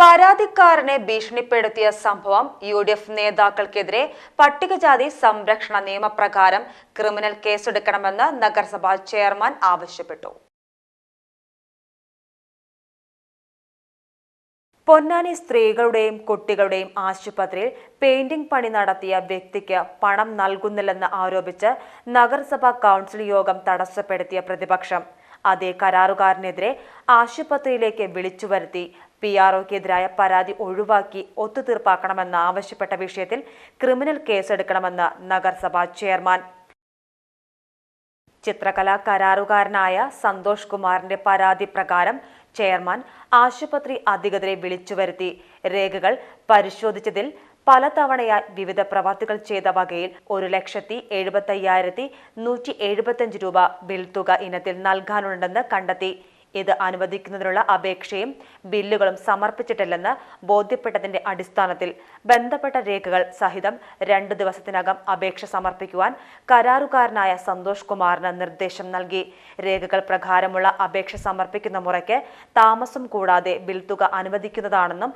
പരാതിക്കാരനെ ഭീഷണിപ്പെടുത്തിയ സംഭവം U D F നേതാക്കൾക്കെതിരെ പട്ടികജാതി സംരക്ഷണ നിയമപ്രകാരം ക്രിമിനൽ കേസെടുക്കണമെന്ന് നഗരസഭാ ചെയർമാൻ ആവശ്യപ്പെട്ടു. പൊന്നാനി സ്ത്രീകളുടെയും കുട്ടികളുടെയും ആശുപത്രിയിൽ പെയിന്റിംഗ് പണി നടത്തിയ വ്യക്തിക്ക് പണം നൽകുന്നില്ലെന്ന് ആരോപിച്ച് നഗരസഭാ കൗൺസിൽ യോഗം തടസ്സപ്പെടുത്തിയ പ്രതിപക്ഷം. അതേ കരാറുകാരനെതിരെ ആശുപത്രിയിലേക്ക് വിളിച്ചു വരുത്തി പി ആർ ഒക്കെതിരായ പരാതി ഒഴിവാക്കി ഒത്തുതീർപ്പാക്കണമെന്ന് ആവശ്യപ്പെട്ട വിഷയത്തിൽ ക്രിമിനൽ കേസെടുക്കണമെന്ന് നഗരസഭാ ചെയർമാൻ. ചിത്രകലാ കരാറുകാരനായ സന്തോഷ് കുമാറിന്റെ പരാതി പ്രകാരം ചെയർമാൻ ആശുപത്രി അധികൃതരെ വിളിച്ചു വരുത്തി. രേഖകൾ പരിശോധിച്ചതിൽ പലതവണയായി വിവിധ പ്രവർത്തികൾ ചെയ്ത വകയിൽ ഒരു ലക്ഷത്തി എഴുപത്തി അയ്യായിരത്തി നൂറ്റി എഴുപത്തിയഞ്ച് രൂപ ബിൽ തുക ഇനത്തിൽ നൽകാനുണ്ടെന്ന് കണ്ടെത്തി. ഇത് അനുവദിക്കുന്നതിനുള്ള അപേക്ഷയും ബില്ലുകളും സമർപ്പിച്ചിട്ടില്ലെന്ന് ബോധ്യപ്പെട്ടതിന്റെ അടിസ്ഥാനത്തിൽ ബന്ധപ്പെട്ട രേഖകൾ സഹിതം രണ്ടു ദിവസത്തിനകം അപേക്ഷ സമർപ്പിക്കുവാൻ കരാറുകാരനായ സന്തോഷ് കുമാറിന് നിർദ്ദേശം നൽകി. രേഖകൾ പ്രകാരമുള്ള അപേക്ഷ സമർപ്പിക്കുന്ന മുറയ്ക്ക് താമസം കൂടാതെ ബിൽ തുക അനുവദിക്കുന്നതാണെന്നും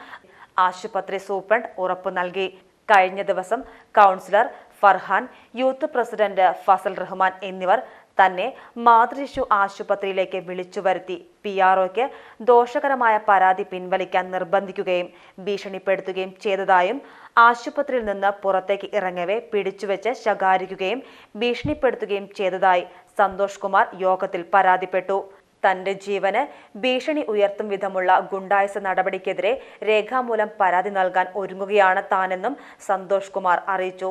ആശുപത്രി സൂപ്രണ്ട് ഉറപ്പു നൽകി. കഴിഞ്ഞ ദിവസം councillor Farhan youth president Fazal Rahman എന്നിവർ തന്നെ മാതൃശിശു ആശുപത്രിയിലേക്ക് വിളിച്ചു വരുത്തി. പി ആർഒയ്ക്ക് ദോഷകരമായ പരാതി പിൻവലിക്കാൻ നിർബന്ധിക്കുകയും ഭീഷണിപ്പെടുത്തുകയും ചെയ്തതായും ആശുപത്രിയിൽ നിന്ന് പുറത്തേക്ക് ഇറങ്ങവേ പിടിച്ചുവെച്ച് ശകാരിക്കുകയും ഭീഷണിപ്പെടുത്തുകയും ചെയ്തതായി സന്തോഷ് കുമാർ യോഗത്തിൽ പരാതിപ്പെട്ടു. തന്റെ ജീവന് ഭീഷണി ഉയർത്തും വിധമുള്ള ഗുണ്ടായസ നടപടിക്കെതിരെ രേഖാമൂലം പരാതി നൽകാൻ ഒരുങ്ങുകയാണ് താനെന്നും സന്തോഷ് കുമാർ അറിയിച്ചു.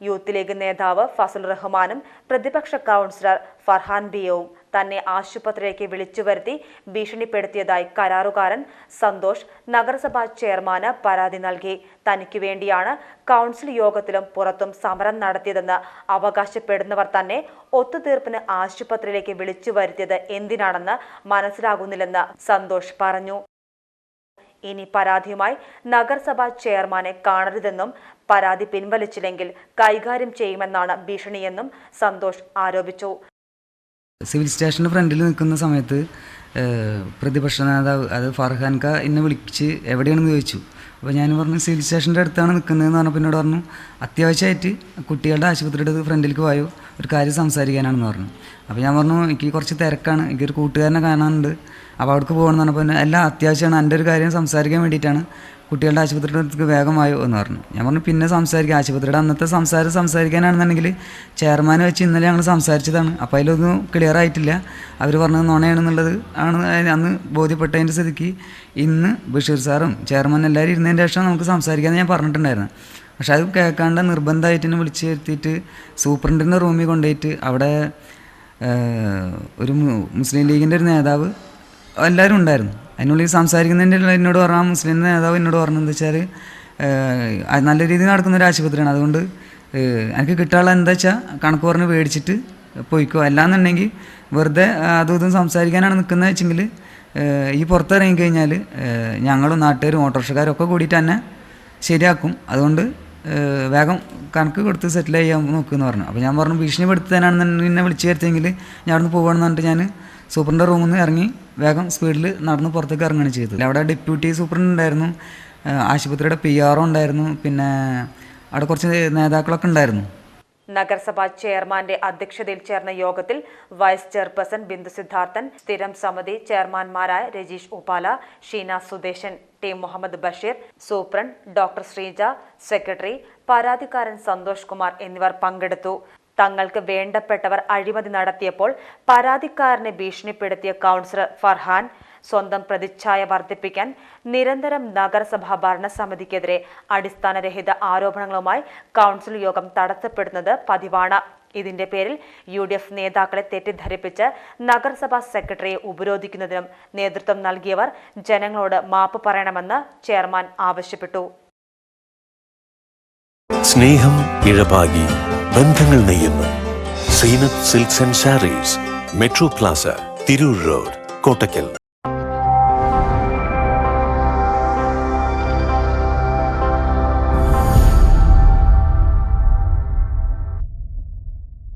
യൂത്ത് ലീഗ് നേതാവ് ഫസൽ റഹ്മാനും പ്രതിപക്ഷ കൗൺസിലർ ഫർഹാൻ ബിയവും തന്നെ ആശുപത്രിയിലേക്ക് വിളിച്ചു വരുത്തി ഭീഷണിപ്പെടുത്തിയതായി കരാറുകാരൻ സന്തോഷ് നഗരസഭാ ചെയർമാന് പരാതി നൽകി. തനിക്ക് വേണ്ടിയാണ് കൗൺസിൽ യോഗത്തിലും പുറത്തും സമരം നടത്തിയതെന്ന് അവകാശപ്പെടുന്നവർ തന്നെ ഒത്തുതീർപ്പിന് ആശുപത്രിയിലേക്ക് വിളിച്ചു വരുത്തിയത് എന്തിനാണെന്ന് മനസ്സിലാകുന്നില്ലെന്ന് സന്തോഷ് പറഞ്ഞു. ഇനി പരാതിയുമായി നഗരസഭാ ചെയർമാനെ കാണരുതെന്നും പരാതി പിൻവലിച്ചില്ലെങ്കിൽ കൈകാര്യം ചെയ്യുമെന്നാണ് ഭീഷണിയെന്നും സന്തോഷ് ആരോപിച്ചു. സിവിൽ സ്റ്റേഷന്റെ ഫ്രണ്ടിൽ നിൽക്കുന്ന സമയത്ത് പ്രതിപക്ഷ നേതാവ് അത് ഫർഹാൻ ഖാ എന്നെ വിളിച്ച് എവിടെയാണെന്ന് ചോദിച്ചു. അപ്പോൾ ഞാൻ പറഞ്ഞു സിവിൽ സ്റ്റേഷന്റെ അടുത്താണ് നിൽക്കുന്നതെന്ന് പറഞ്ഞപ്പോൾ എന്നോട് പറഞ്ഞു അത്യാവശ്യമായിട്ട് കുട്ടികളുടെ ആശുപത്രിയുടെ ഫ്രണ്ടിലേക്ക് പോയോ? ഒരു കാര്യം സംസാരിക്കാനാണെന്ന് പറഞ്ഞു. അപ്പോൾ ഞാൻ പറഞ്ഞു എനിക്ക് കുറച്ച് തിരക്കാണ്. എനിക്കൊരു കൂട്ടുകാരനെ കാണാനുണ്ട്. അപ്പോൾ അവിടേക്ക് പോകണമെന്ന് പറഞ്ഞപ്പോൾ എല്ലാം അത്യാവശ്യമാണ്. എന്റെ ഒരു കാര്യം സംസാരിക്കാൻ വേണ്ടിയിട്ടാണ്. കുട്ടികളുടെ ആശുപത്രിയുടെ അടുത്തേക്ക് വേഗമായോ എന്ന് പറഞ്ഞു. ഞാൻ പറഞ്ഞു പിന്നെ സംസാരിക്കാം. ആശുപത്രിയുടെ അന്നത്തെ സംസാരം സംസാരിക്കാനാണെന്നുണ്ടെങ്കിൽ ചെയർമാനെ വെച്ച് ഇന്നലെ ഞങ്ങൾ സംസാരിച്ചതാണ്. അപ്പോൾ അതിലൊന്നും ക്ലിയർ ആയിട്ടില്ല. അവർ പറഞ്ഞത് നുണയാണെന്നുള്ളത് ആണ് അന്ന് ബോധ്യപ്പെട്ടതിന്റെ സ്ഥിതിക്ക് ഇന്ന് ബഷീർ സാറും ചെയർമാൻ എല്ലാവരും ഇരുന്നതിന്റെ ശേഷം നമുക്ക് സംസാരിക്കാമെന്ന് ഞാൻ പറഞ്ഞിട്ടുണ്ടായിരുന്നു. പക്ഷെ അത് കേൾക്കാണ്ട് നിർബന്ധമായിട്ട് എന്നെ വിളിച്ച് വരുത്തിയിട്ട് സൂപ്രണ്ടിന്റെ റൂമിൽ കൊണ്ടുപോയിട്ട് അവിടെ ഒരു മുസ്ലിം ലീഗിന്റെ ഒരു നേതാവ് എല്ലാവരും ഉണ്ടായിരുന്നു. അതിനുള്ളിൽ സംസാരിക്കുന്നതിന്റെ എന്നോട് പറഞ്ഞാൽ മുസ്ലിം നേതാവ് എന്നോട് പറഞ്ഞതെന്ന് വെച്ചാൽ നല്ല രീതിയിൽ നടക്കുന്ന ഒരു ആശുപത്രിയാണ്. അതുകൊണ്ട് എനിക്ക് കിട്ടാനുള്ള എന്താ വെച്ചാൽ കണക്ക് പറഞ്ഞ് മേടിച്ചിട്ട് പോയിക്കോ. അല്ലാന്നുണ്ടെങ്കിൽ വെറുതെ അതും ഇതും സംസാരിക്കാനാണ് നിൽക്കുന്നത് വെച്ചെങ്കിൽ ഈ പുറത്തിറങ്ങി കഴിഞ്ഞാൽ ഞങ്ങളും നാട്ടുകാരും ഓട്ടോറിക്ഷക്കാരും ഒക്കെ കൂടിയിട്ട് തന്നെ ശരിയാക്കും. അതുകൊണ്ട് വേഗം കണക്ക് കൊടുത്ത് സെറ്റിൽ ചെയ്യാൻ നോക്കുമെന്ന് പറഞ്ഞു. അപ്പോൾ ഞാൻ പറഞ്ഞു ഭീഷണിപ്പെടുത്താനാണെന്ന് എന്നെ വിളിച്ചു വരുത്തിയെങ്കിൽ ഞാൻ അവിടെ നിന്ന് പോവുകയാണെന്ന് പറഞ്ഞിട്ട് ഞാൻ സൂപ്രണ്ടിന്റെ റൂമിൽ നിന്ന് ഇറങ്ങി വേഗം സ്പീഡിൽ നടന്ന് പുറത്തേക്ക് ഇറങ്ങുകയാണ് ചെയ്തത്. അവിടെ ഡെപ്യൂട്ടി സൂപ്രണ്ട് ഉണ്ടായിരുന്നു ആശുപത്രിയുടെ പി ആർ ഉണ്ടായിരുന്നു പിന്നെ അവിടെ കുറച്ച് നേതാക്കളൊക്കെ ഉണ്ടായിരുന്നു. നഗരസഭാ ചെയർമാന്റെ അധ്യക്ഷതയിൽ ചേർന്ന യോഗത്തിൽ വൈസ് ചെയർപേഴ്സൺ ബിന്ദു സിദ്ധാർത്ഥൻ സ്ഥിരം സമിതി ചെയർമാൻമാരായ Rajeesh Upala Sheena Sudesan T Muhammad Basheer superintendent doctor Sreeja secretary പരാതിക്കാരൻ സന്തോഷ് കുമാർ എന്നിവർ പങ്കെടുത്തു. തങ്ങൾക്ക് വേണ്ടപ്പെട്ടവർ അഴിമതി നടത്തിയപ്പോൾ പരാതിക്കാരനെ ഭീഷണിപ്പെടുത്തിയ കൗൺസിലർ ഫർഹാൻ സ്വന്തം പ്രതിച്ഛായ വർദ്ധിപ്പിക്കാൻ നിരന്തരം നഗരസഭാ ഭരണസമിതിക്കെതിരെ അടിസ്ഥാനരഹിത ആരോപണങ്ങളുമായി കൗൺസിൽ യോഗം തടസ്സപ്പെടുന്നത് പതിവാണ്. ഇതിന്റെ പേരിൽ യു ഡി എഫ് നേതാക്കളെ തെറ്റിദ്ധരിപ്പിച്ച് നഗരസഭാ സെക്രട്ടറിയെ ഉപരോധിക്കുന്നതിനും നേതൃത്വം നൽകിയവർ ജനങ്ങളോട് മാപ്പ് പറയണമെന്ന് ചെയർമാൻ ആവശ്യപ്പെട്ടു. സ്നേഹം ഇഴപാകി ബന്ധങ്ങൾ നെയ്യുന്നു silks and sarees Metro Plaza Tirur road Kottakkal.